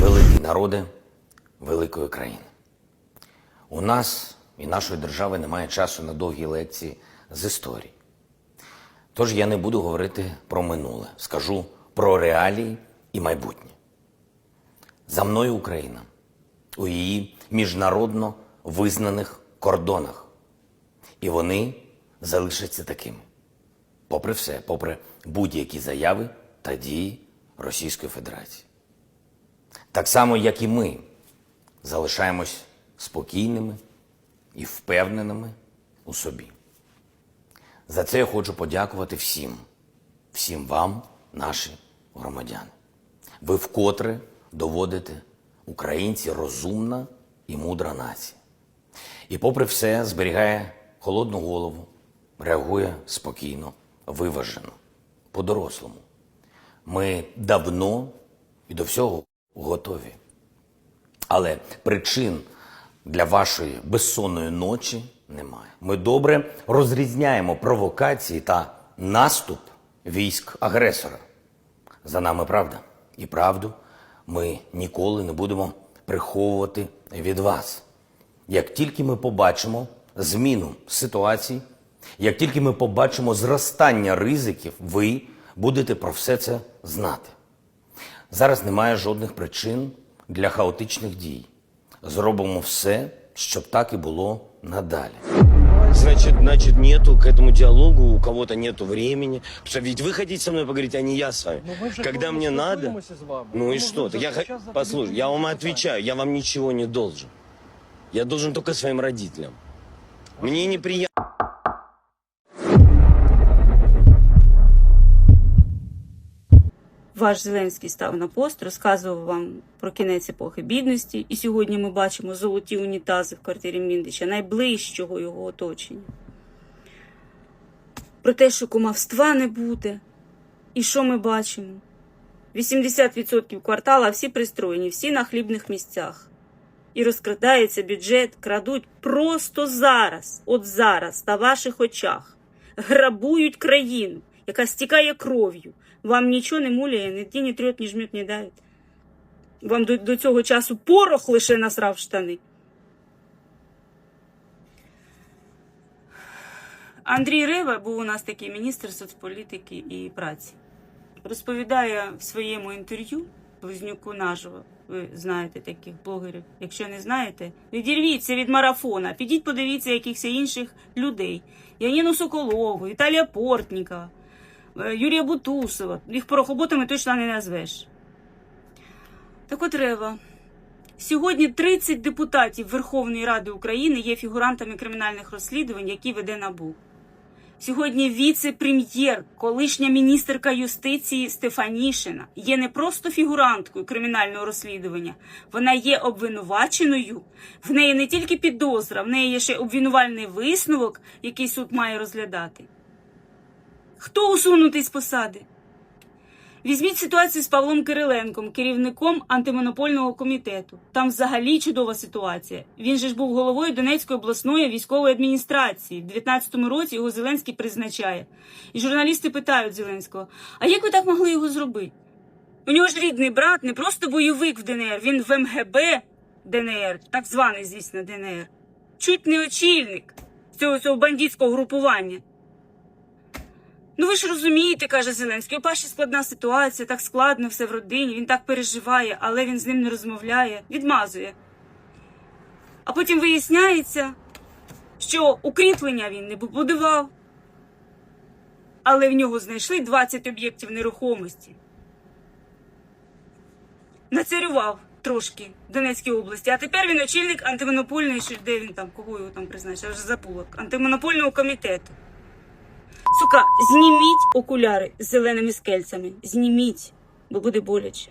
великі народи великої країни. У нас і нашої держави немає часу на довгі лекції з історії. Тож я не буду говорити про минуле, скажу про реалії і майбутнє. За мною Україна у її міжнародно визнаних кордонах. І вони залишаться такими. Попри все, попри будь-які заяви та дії Російської Федерації. Так само, як і ми залишаємось спокійними і впевненими у собі. За це я хочу подякувати всім, всім вам, наші громадяни. Ви вкотре доводите українці розумна і мудра нація. І попри все зберігає холодну голову, реагує спокійно, виважено, по-дорослому. Ми давно і до всього готові. Але причин для вашої безсонної ночі немає. Ми добре розрізняємо провокації та наступ військ агресора. За нами правда. І правду ми ніколи не будемо приховувати від вас. Як тільки ми побачимо зміну ситуації, як тільки ми побачимо зростання ризиків, ви будете про все це знати. Зараз немає жодних причин для хаотичних дій. Зробимо все, щоб так і було надалі. Значит, значит, нету к этому диалогу, у кого-то нету времени. Потому что ведь вы хотите со мной поговорить, а не я с вами. Ну, Когда мне надо... Ну и что? Так я, х- послушай, я вам отвечаю, я вам ничего не должен. Я должен только своим родителям. Мне неприятно. Ваш Зеленський став на пост, розказував вам про кінець епохи бідності, і сьогодні ми бачимо золоті унітази в квартирі Міндича, найближчого його оточення. Про те, що кумавства не буде. І що ми бачимо? 80% квартала всі пристроєні, всі на хлібних місцях. І розкрадається бюджет, крадуть просто зараз, от зараз, на ваших очах. Грабують країну, яка стікає кров'ю. Вам нічого не муляє, ні ті, ні трьот, ні жмет не давить. Вам до, до цього часу порох лише насрав штани. Андрій Рева був у нас такий міністр соцполітики і праці. Розповідає в своєму інтерв'ю Близнюку наживо. Ви знаєте таких блогерів. Якщо не знаєте, відірвіться від марафона, підіть подивіться якихось інших людей. Яніну Соколову, Віталія Портнікова, Юрія Бутусова. Їх порохоботами точно не назвеш. Так от Рева. Сьогодні 30 депутатів Верховної Ради України є фігурантами кримінальних розслідувань, які веде НАБУ. Сьогодні віце-прем'єр, колишня міністерка юстиції Стефанішина є не просто фігуранткою кримінального розслідування, вона є обвинуваченою. В неї не тільки підозра, в неї є ще обвинувальний висновок, який суд має розглядати. Хто усунутий з посади? Візьміть ситуацію з Павлом Кириленком, керівником антимонопольного комітету. Там взагалі чудова ситуація. Він же ж був головою Донецької обласної військової адміністрації. В 19-му році його Зеленський призначає. І журналісти питають Зеленського: а як ви так могли його зробити? У нього ж рідний брат не просто бойовик в ДНР, він в МГБ ДНР, так званий, звісно, ДНР. Чуть не очільник цього, цього бандитського групування. Ну ви ж розумієте, каже Зеленський, у Паші складна ситуація, так складно все в родині, він так переживає, але він з ним не розмовляє, відмазує. А потім виясняється, що укріплення він не будував, але в нього знайшли 20 об'єктів нерухомості. Нацарював трошки в Донецькій області, а тепер він очільник антимонопольної, де він там, кого його там призначив, я вже забула, антимонопольного комітету. Сука, зніміть окуляри з зеленими скельцями. Зніміть, бо буде боляче.